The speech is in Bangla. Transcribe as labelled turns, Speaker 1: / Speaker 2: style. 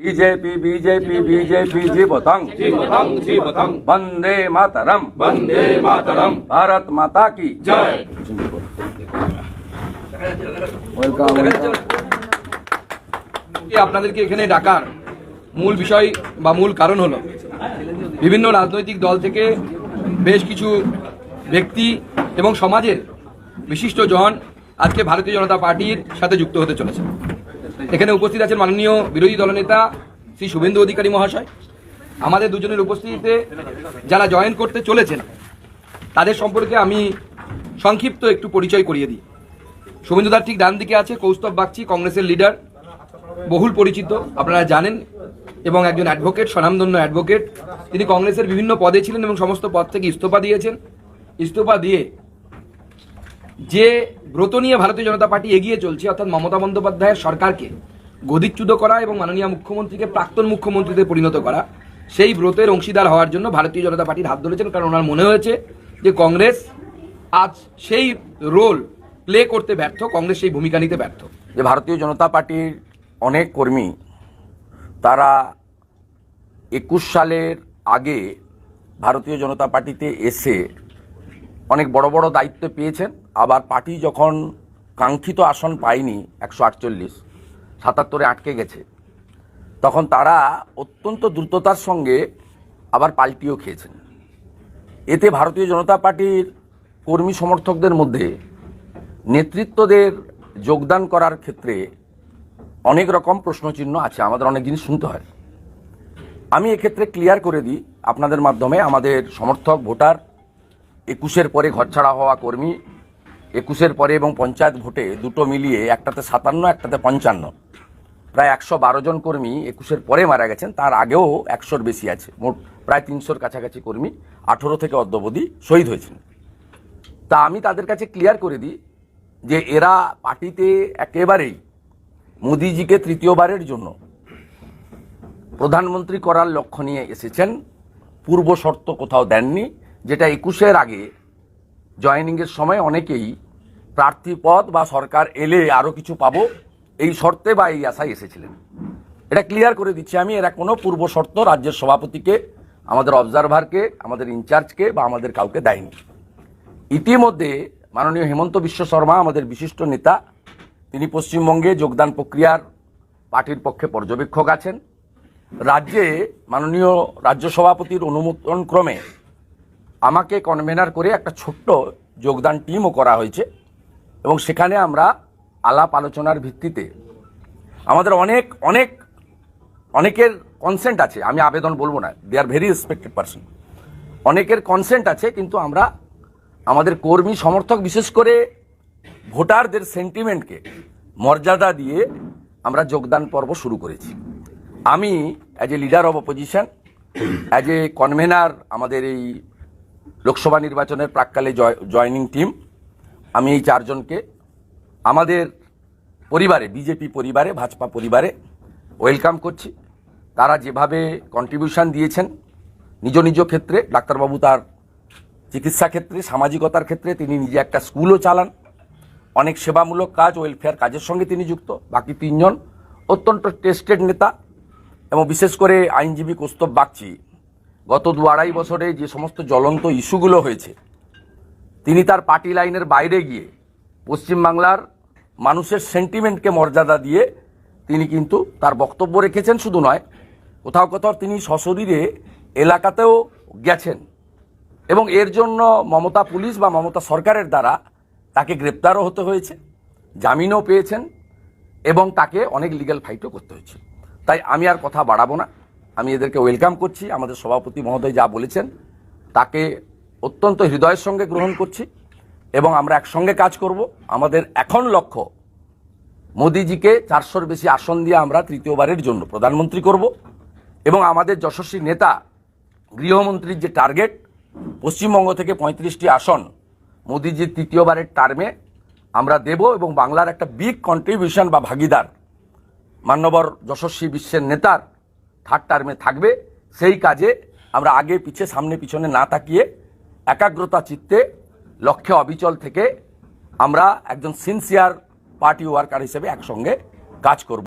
Speaker 1: বিজেপি বিজেপি বিজেপি জীবতং
Speaker 2: জীবতং জীবতং
Speaker 1: বন্দে মাতরম
Speaker 2: বন্দে মাতরম
Speaker 1: ভারত মাতা কি
Speaker 2: জয়
Speaker 1: ওয়েলকাম
Speaker 2: এই আপনাদেরকে এখানে ডাকার মূল বিষয় বা মূল কারণ হলো বিভিন্ন রাজনৈতিক দল থেকে বেশ কিছু ব্যক্তি এবং সমাজের বিশিষ্ট জন আজকে ভারতীয় জনতা পার্টির সাথে যুক্ত হতে চলেছে এখানে উপস্থিত আছেন মাননীয় বিরোধী দলনেতা শ্রী শুভেন্দু অধিকারী মহাশয়। আমাদের দুজনের উপস্থিতিতে যারা জয়েন করতে চলেছেন, তাদের সম্পর্কে আমি সংক্ষিপ্ত একটু পরিচয় করিয়ে দিই। শুভেন্দুদার ঠিক ডান দিকে আছে, কৌস্তব বাগচি, কংগ্রেসের লিডার, বহুল পরিচিত, আপনারা জানেন, এবং একজন অ্যাডভোকেট, স্বনামধন্য অ্যাডভোকেট। তিনি কংগ্রেসের বিভিন্ন পদে ছিলেন এবং সমস্ত পদ থেকে ইস্তফা দিয়েছেন। ইস্তফা দিয়ে যে ব্রত নিয়ে ভারতীয় জনতা পার্টি এগিয়ে চলছে, অর্থাৎ মমতা বন্দ্যোপাধ্যায়ের সরকারকে গদিচ্যুত করা এবং মাননীয় মুখ্যমন্ত্রীকে প্রাক্তন মুখ্যমন্ত্রীতে পরিণত করা, সেই ব্রতের অংশীদার হওয়ার জন্য ভারতীয় জনতা পার্টির হাত ধরেছেন কারণ ওনার মনে হয়েছে যে কংগ্রেস আজ সেই রোল প্লে করতে ব্যর্থ, কংগ্রেস সেই ভূমিকা নিতে ব্যর্থ।
Speaker 1: যে ভারতীয় জনতা পার্টির অনেক কর্মী, তারা একুশ সালের আগে ভারতীয় জনতা পার্টিতে এসে অনেক বড় বড় দায়িত্ব পেয়েছেন। আবার পার্টি যখন কাঙ্ক্ষিত আসন পায়নি, একশো আটচল্লিশ, সাতাত্তরে আটকে গেছে, তখন তারা অত্যন্ত দ্রুততার সঙ্গে আবার পাল্টিও খেয়েছেন। এতে ভারতীয় জনতা পার্টির কর্মী সমর্থকদের মধ্যে নেতৃত্বদের যোগদান করার ক্ষেত্রে অনেক রকম প্রশ্নচিহ্ন আছে, আমাদের অনেক জিনিস শুনতে হয়। আমি এক্ষেত্রে ক্লিয়ার করে দিই, আপনাদের মাধ্যমে আমাদের সমর্থক, ভোটার, একুশের পরে ঘরছাড়া হওয়া কর্মী একুশের পরে এবং পঞ্চায়েত ভোটে দুটো মিলিয়ে একটাতে সাতান্ন, একটাতে পঞ্চান্ন। প্রায় একশো বারো জন কর্মী একুশের পরে মারা গেছেন, তার আগেও একশোর বেশি আছে। মোট প্রায় তিনশোর কাছাকাছি কর্মী আঠেরো থেকে অদ্যবধি শহীদ হয়েছেন। তা আমি তাদের কাছে ক্লিয়ার করে দিই যে এরা পার্টিতে একেবারেই মোদিজিকে তৃতীয়বারের জন্য প্রধানমন্ত্রী করার লক্ষ্য নিয়ে এসেছেন। পূর্ব শর্ত কোথাও দেননি, যেটা একুশের আগে জয়েনিংয়ের সময় অনেকেই প্রার্থী পদ বা সরকার এলে আরও কিছু পাবো, এই শর্তে বা এই আশায় এসেছিলেন। এটা ক্লিয়ার করে দিচ্ছি আমি, এরা কোনো পূর্ব শর্ত রাজ্যের সভাপতিকে, আমাদের অবজারভারকে আমাদের ইনচার্জকে বা আমাদের কাউকে দেয়নি। ইতিমধ্যে মাননীয় হেমন্ত বিশ্ব শর্মা, আমাদের বিশিষ্ট নেতা, তিনি পশ্চিমবঙ্গে যোগদান প্রক্রিয়ার পার্টির পক্ষে পর্যবেক্ষক আছেন। রাজ্যে মাননীয় রাজ্য সভাপতির অনুমোদন ক্রমে আমাকে কনভেনার করে একটা ছোট্ট যোগদান টিমও করা হয়েছে। এবং সেখানে আমরা আলাপ আলোচনার ভিত্তিতে আমাদের অনেক অনেক, অনেকের কনসেন্ট আছে। আমি আবেদন বলব না they are very respected person অনেকের কনসেন্ট আছে, কিন্তু আমরা আমাদের কর্মী সমর্থক বিশেষ করে ভোটারদের সেন্টিমেন্টকে মর্যাদা দিয়ে আমরা যোগদান পর্ব শুরু করেছি। আমি as a leader of opposition as a convener আমাদের এই লোকসভা নির্বাচনের প্রাককালে জয়নিং টিম আমি এই চারজনকে আমাদের পরিবারে, বিজেপি পরিবারে, ভাজপা পরিবারে ওয়েলকাম করছি। তারা যেভাবে কন্ট্রিবিউশন দিয়েছেন, নিজ নিজ ক্ষেত্রে, ডাক্তারবাবু তার চিকিৎসা ক্ষেত্রে, সামাজিকতার ক্ষেত্রে তিনি নিজে একটা স্কুলও চালান। অনেক সেবামূলক কাজ ওয়েলফেয়ার কাজের সঙ্গে তিনি যুক্ত। বাকি তিনজন অত্যন্ত টেস্টেড নেতা এবং বিশেষ করে আইনজীবী কৌস্তব বাগচি। গত দু আড়াই বছরে যে সমস্ত জ্বলন্ত ইস্যুগুলো হয়েছে তিনি তার পার্টি লাইনের বাইরে গিয়ে পশ্চিমবাংলার মানুষের সেন্টিমেন্টকে মর্যাদা দিয়ে তিনি কিন্তু তার বক্তব্য রেখেছেন, শুধু নয়, কোথাও কোথাও তিনি সশরীরে এলাকাতেও গেছেন এবং এর জন্য মমতা পুলিশ বা মমতা সরকারের দ্বারা তাকে গ্রেপ্তারও হতে হয়েছে, জামিনও পেয়েছেন এবং তাকে অনেক লিগ্যাল ফাইটও করতে হয়েছে। তাই আমি আর কথা বাড়াবো না। আমি এদেরকে ওয়েলকাম করছি। আমাদের সভাপতি মহোদয় যা বলেছেন, তাকে অত্যন্ত হৃদয়ের সঙ্গে গ্রহণ করছি এবং আমরা একসঙ্গে কাজ করব। আমাদের এখন লক্ষ্য, মোদিজিকে চারশোর বেশি আসন দিয়ে আমরা তৃতীয়বারের জন্য প্রধানমন্ত্রী করব এবং আমাদের যশস্বী নেতা, গৃহমন্ত্রীর যে টার্গেট, পশ্চিমবঙ্গ থেকে পঁয়ত্রিশটি আসন মোদিজির তৃতীয়বারের টার্মে আমরা দেব এবং বাংলার একটা বিগ কন্ট্রিবিউশন বা ভাগিদার, মান্যবর যশস্বী বিশ্বের নেতার থার্ড টার্মে থাকবে। সেই কাজে আমরা আগে পিছে, সামনে, পিছনে না তাকিয়ে একাগ্রতা চিত্তে লক্ষ্যে অবিচল থেকে আমরা একজন সিনসিয়ার পার্টি ওয়ার্কার হিসেবে একসঙ্গে কাজ করব।